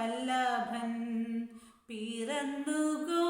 വല്ലഭൻ പിറന്നുകോ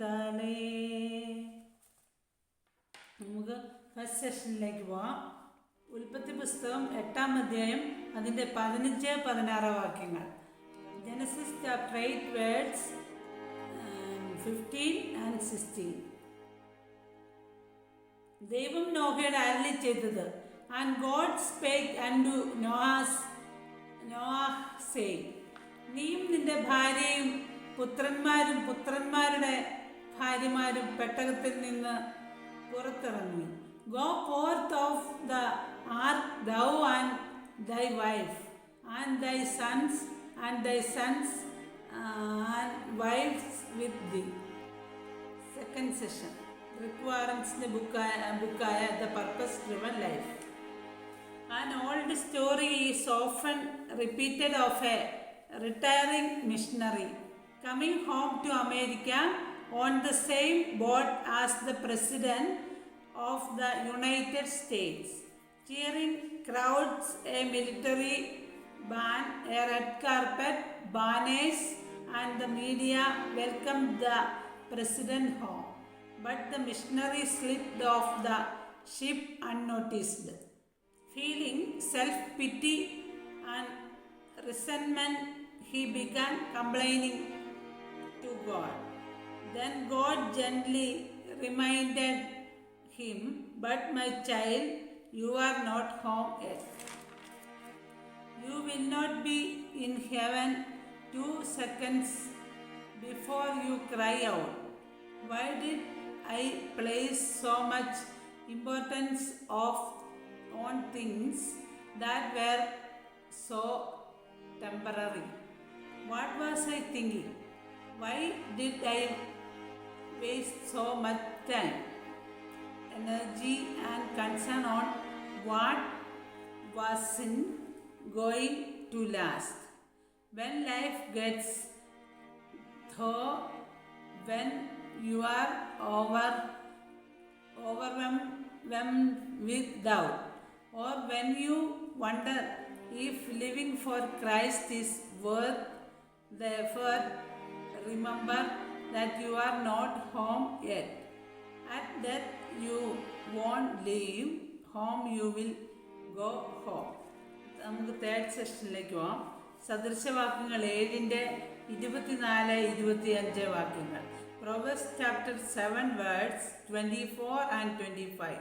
തലേ. നമുക്ക് ഫസ്റ്റ് സെഷനിലേക്ക് പോവാം. ഉൽപ്പത്തി പുസ്തകം എട്ടാം അധ്യായം അതിന്റെ പതിനഞ്ച് പതിനാറ് വാക്യങ്ങൾ. Genesis chapter eight words fifteen and sixteen ദൈവം നോഹയുടെ അരളി ചെയ്തത്. And God spake and Noah's Noah say നീയും നിന്റെ ഭാര്യയും പുത്രന്മാരും പുത്രന്മാരുടെ ഭാര്യമാരും പെട്ടകത്തിൽ നിന്ന് പുറത്തിറങ്ങി. Go forth of the ark thou and thy wife and thy sons and thy sons and wives with thee second session Rick വാറൻസിന്റെ ബുക്കായ ബുക്കായ the purpose driven life An old story is often repeated of a retiring missionary. Coming home to America on the same boat as the President of the United States. Cheering crowds, a military band, a red carpet, banners, and the media welcomed the President home. But the missionary slipped off the ship unnoticed. Feeling self pity and resentment, he began complaining to God. Then God gently reminded him, But my child, you are not home yet. You will not be in heaven two seconds before you cry out. Why did I place so much importance of on things that were so temporary? What was I thinking? Why did I waste so much time, energy, and concern on what wasn't going to last? When life gets though, when you are over overwhelmed with doubt, or when you wonder if living for Christ is worth the effort, remember that you are not home yet. At death, you won't leave home, you will go home. നമുക്ക് third സെഷനിലേക്ക് പോവാം സദൃശവാക്യങ്ങൾ ഏഴിന്റെ ഇരുപത്തിനാല് ഇരുപത്തിയഞ്ച് വാക്യങ്ങൾ Proverbs chapter seven words twenty four and twenty five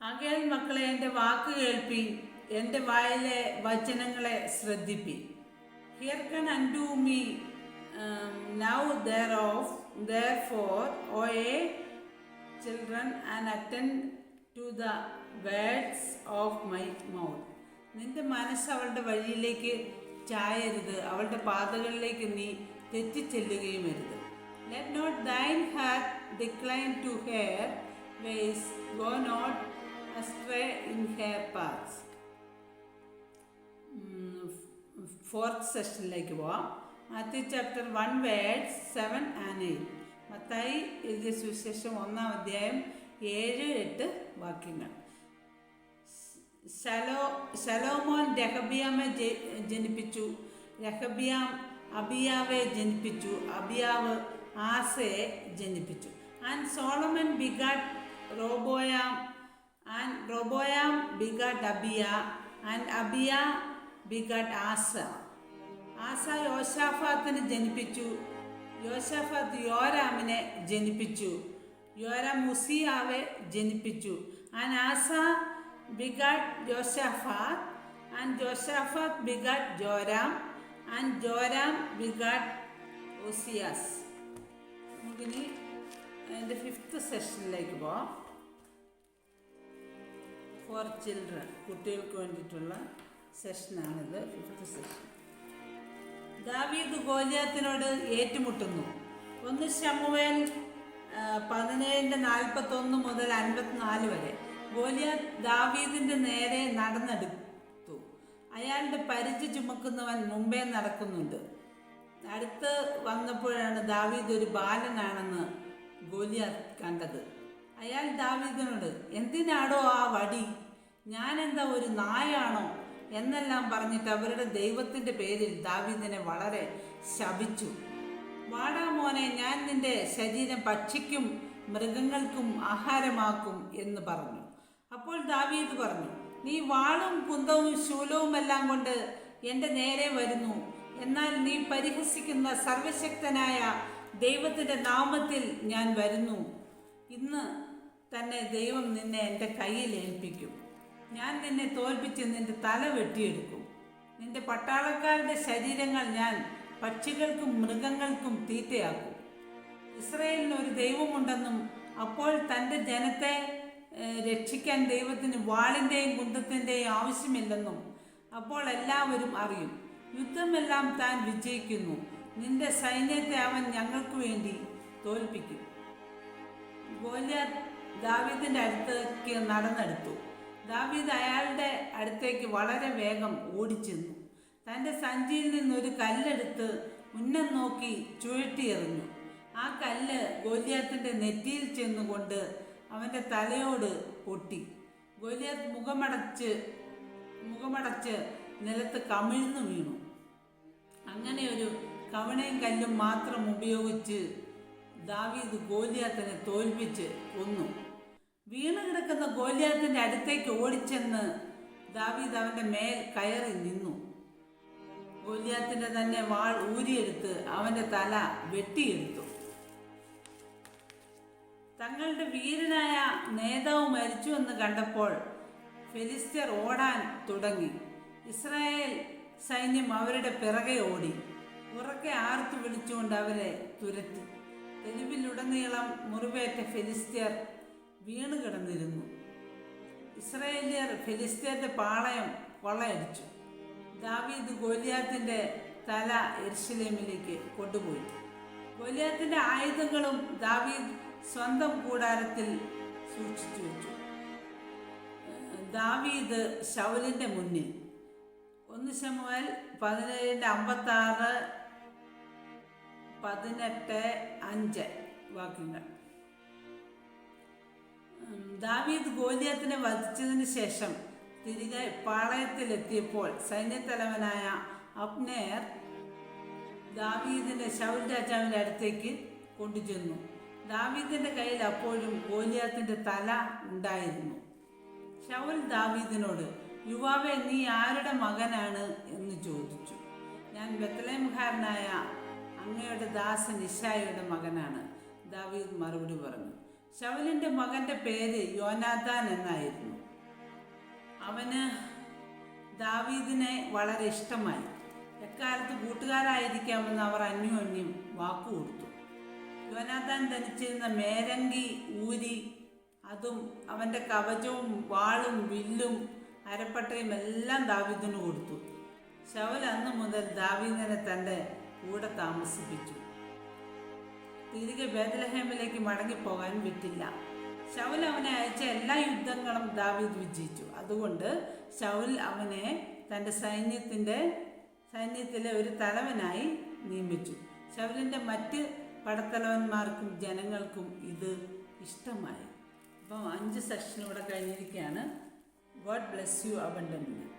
ആകയാൽ മക്കളെ എന്റെ വാക്ക് കേൾപ്പി എന്റെ വായിലെ വചനങ്ങളെ ശ്രദ്ധിപ്പി hearken unto me now there of therefore O ye children and attend to the words of my mouth നിന്റെ മനസ്സ് അവളുടെ വഴിയിലേക്ക് ചായരുത്. അവളുടെ പാതകളിലേക്ക് നീ തെറ്റിച്ചെല്ലുകയും അരുത് let not thine heart decline to her ways go not astray in her paths fourth സെഷനിലേക്ക് പോവാം. Matthew chapter one word seven and eight Mathai എഴുതിയ സുവിശേഷം ഒന്നാം അധ്യായം ഏഴ് എട്ട് വാക്യങ്ങൾ. ശലോ ശലോമോൻ രഹബിയാമെ ജനിപ്പിച്ചു. രഹബിയാം അബിയാവെ ജനിപ്പിച്ചു. അബിയാവ് ആസയെ ജനിപ്പിച്ചു. And Solomon begat Roboam and Roboam begat Abia and Abia begat Asa. Asa യോശാഫാത്തിന് ജനിപ്പിച്ചു. യോശാഫാത്ത് യോരാമിനെ ജനിപ്പിച്ചു. യോരാം മുസിയാവെ ജനിപ്പിച്ചു. And Asa begat Josaphat and Josaphat begat Joram and Joram begat Ozias. നമുക്കിനി അതിന്റെ ഫിഫ്ത്ത് സെഷനിലേക്ക് പോവാം. ഫോർ ചിൽഡ്രൻ കുട്ടികൾക്ക് വേണ്ടിയിട്ടുള്ള സെഷനാണിത് ഫിഫ്ത്ത് സെഷൻ. ദാവീദ് ഗോലിയാത്തിനോട് ഏറ്റുമുട്ടുന്നു. ഒന്ന് ശമുവേൽ പതിനേഴിന്റെ നാൽപ്പത്തൊന്ന് മുതൽ അൻപത്തിനാല് വരെ. ഗോലിയാത്ത് ദാവീദിന്റെ നേരെ നടന്നെടുത്തു. അയാളുടെ പരിചയ ചുമക്കുന്നവൻ മുമ്പേ നടക്കുന്നുണ്ട്. അടുത്ത് വന്നപ്പോഴാണ് ദാവീദ് ഒരു ബാലനാണെന്ന് ഗോലിയാത്ത് കണ്ടത്. അയാൾ ദാവീദിനോട് എന്തിനാടോ ആ വടി? ഞാനെന്താ ഒരു നായാണോ? എന്നെല്ലാം പറഞ്ഞിട്ട് അവരുടെ ദൈവത്തിന്റെ പേരിൽ ദാവീദിനെ വളരെ ശപിച്ചു. വാടാ മോനെ ഞാൻ നിന്റെ ശരീരം പക്ഷിക്കും മൃഗങ്ങൾക്കും ആഹാരമാക്കും എന്ന് പറഞ്ഞു. അപ്പോൾ ദാവീദ് പറഞ്ഞു നീ വാളും കുന്തവും ശൂലവും എല്ലാം കൊണ്ട് എന്റെ നേരെ വരുന്നു. എന്നാൽ നീ പരിഹസിക്കുന്ന സർവശക്തനായ ദൈവത്തിന്റെ നാമത്തിൽ ഞാൻ വരുന്നു. ഇന്ന് തന്നെ ദൈവം നിന്നെ എന്റെ കയ്യിൽ ഏൽപ്പിക്കും. ഞാൻ നിന്നെ തോൽപ്പിച്ച് നിന്റെ തല വെട്ടിയെടുക്കും. നിന്റെ പട്ടാളക്കാരുടെ ശരീരങ്ങൾ ഞാൻ പക്ഷികൾക്കും മൃഗങ്ങൾക്കും തീറ്റയാക്കും. ഇസ്രയേലിന് ഒരു ദൈവമുണ്ടെന്നും അപ്പോൾ തന്റെ ജനത്തെ രക്ഷിക്കാൻ ദൈവത്തിന് വാളിന്റെയും കുന്തത്തിന്റെയും ആവശ്യമില്ലെന്നും അപ്പോൾ എല്ലാവരും അറിയും. യുദ്ധമെല്ലാം താൻ വിജയിക്കുന്നു. നിന്റെ സൈന്യത്തെ അവൻ ഞങ്ങൾക്ക് വേണ്ടി തോൽപ്പിക്കും. ഗോലിയാത്ത് ദാവീദിന്റെ അടുത്തേക്ക് നടന്നെടുത്തു. ദാവീദ് അയാളുടെ അടുത്തേക്ക് വളരെ വേഗം ഓടിച്ചെന്നു. തന്റെ സഞ്ചിയിൽ നിന്നൊരു കല്ലെടുത്ത് ഉന്നം നോക്കി ചുഴറ്റിയെറിഞ്ഞു. ആ കല്ല് ഗോലിയാത്തിന്റെ നെറ്റിയിൽ ചെന്നുകൊണ്ട് അവന്റെ തലയോട് പൊട്ടി. ഗോലിയാത്ത് മുഖമടച്ച് മുഖമടച്ച് നിലത്ത് കമിഴ്ന്നു വീണു. അങ്ങനെ ഒരു കവണയും കല്ലും മാത്രം ഉപയോഗിച്ച് ദാവീദ് ഗോലിയാത്തിനെ തോൽപ്പിച്ച് കൊന്നു. വീണ് കിടക്കുന്ന ഗോലിയാത്തിന്റെ അടുത്തേക്ക് ഓടിച്ചെന്ന് ദാവീദ് അവന്റെ മേൽ കയറി നിന്നു. ഗോലിയാത്തിന്റെ തന്നെ വാൾ ഊരിയെടുത്ത് അവന്റെ തല വെട്ടിയെടുത്തു. തങ്ങളുടെ വീരനായ നേതാവ് മരിച്ചു എന്ന് കണ്ടപ്പോൾ ഫെലിസ്ത്യർ ഓടാൻ തുടങ്ങി. ഇസ്രായേൽ സൈന്യം അവരുടെ പിറകെ ഓടി. ഉറക്കെ ആർത്തു വിളിച്ചുകൊണ്ട് അവരെ തുരത്തി. തെരുവിലുടനീളം മുറിവേറ്റ ഫെലിസ്ത്യർ വീണു കിടന്നിരുന്നു. ഇസ്രയേലിയർ ഫിലിസ്തീന്റെ പാളയം കൊള്ളയടിച്ചു. ദാവീദ് ഗോലിയാത്തിന്റെ തല എരിശിലേമിലേക്ക് കൊണ്ടുപോയി. ഗോലിയാത്തിന്റെ ആയുധങ്ങളും ദാവീദ് സ്വന്തം കൂടാരത്തിൽ സൂക്ഷിച്ചു വെച്ചു. ദാവീദ് ശൗലിന്റെ മുന്നിൽ. ഒന്ന് ശമുവൽ പതിനേഴിന്റെ അമ്പത്താറ് പതിനെട്ട് അഞ്ച് വാക്യങ്ങൾ. ദാവീദ് ഗോലിയത്തിനെ വധിച്ചതിന് ശേഷം തിരികെ പാളയത്തിലെത്തിയപ്പോൾ സൈന്യത്തലവനായ അപ്നേർ ദാവീദിന്റെ ശൗൽ രാജാവിന്റെ അടുത്തേക്ക് കൊണ്ടുചെന്നു. ദാവീദിന്റെ കയ്യിൽ അപ്പോഴും ഗോലിയാത്തിന്റെ തല ഉണ്ടായിരുന്നു. ശൗൽ ദാവീദിനോട് യുവാവെ നീ ആരുടെ മകനാണ്? എന്ന് ചോദിച്ചു. ഞാൻ ബത്തലേംകാരനായ അങ്ങയുടെ ദാസൻ ഇഷായിയുടെ മകനാണ് ദാവീദ് മറുപടി പറഞ്ഞു. ശൗലിന്റെ മകന്റെ പേര് യോനാഥാൻ എന്നായിരുന്നു. അവന് ദാവീദിനെ വളരെ ഇഷ്ടമായി. എക്കാലത്ത് കൂട്ടുകാരായിരിക്കാമെന്ന് അവർ അന്യോന്യം വാക്കുകൊടുത്തു യോനാഥാൻ ധരിച്ചിരുന്ന മേരങ്കി ഊരി അതും അവന്റെ കവചവും വാളും വില്ലും അരപ്പട്ടയും എല്ലാം ദാവീദിന് കൊടുത്തു. ശവൽ അന്ന് മുതൽ ദാവീദിനെ തന്റെ കൂടെ താമസിപ്പിച്ചു. തിരികെ ബേദലഹേമിലേക്ക് മടങ്ങിപ്പോകാൻ വിട്ടില്ല. ശൗൽ അവനെ അയച്ച എല്ലാ യുദ്ധങ്ങളും ദാവീദ് വിജയിച്ചു. അതുകൊണ്ട് ശൗൽ അവനെ തന്റെ സൈന്യത്തിന്റെ സൈന്യത്തിലെ ഒരു തലവനായി നിയമിച്ചു. ശൗലിന്റെ മറ്റ് പടത്തലവന്മാർക്കും ജനങ്ങൾക്കും ഇത് ഇഷ്ടമായി. അപ്പം അഞ്ച് സെക്ഷൻ ഇവിടെ കഴിഞ്ഞിരിക്കുകയാണ്. God bless you abundant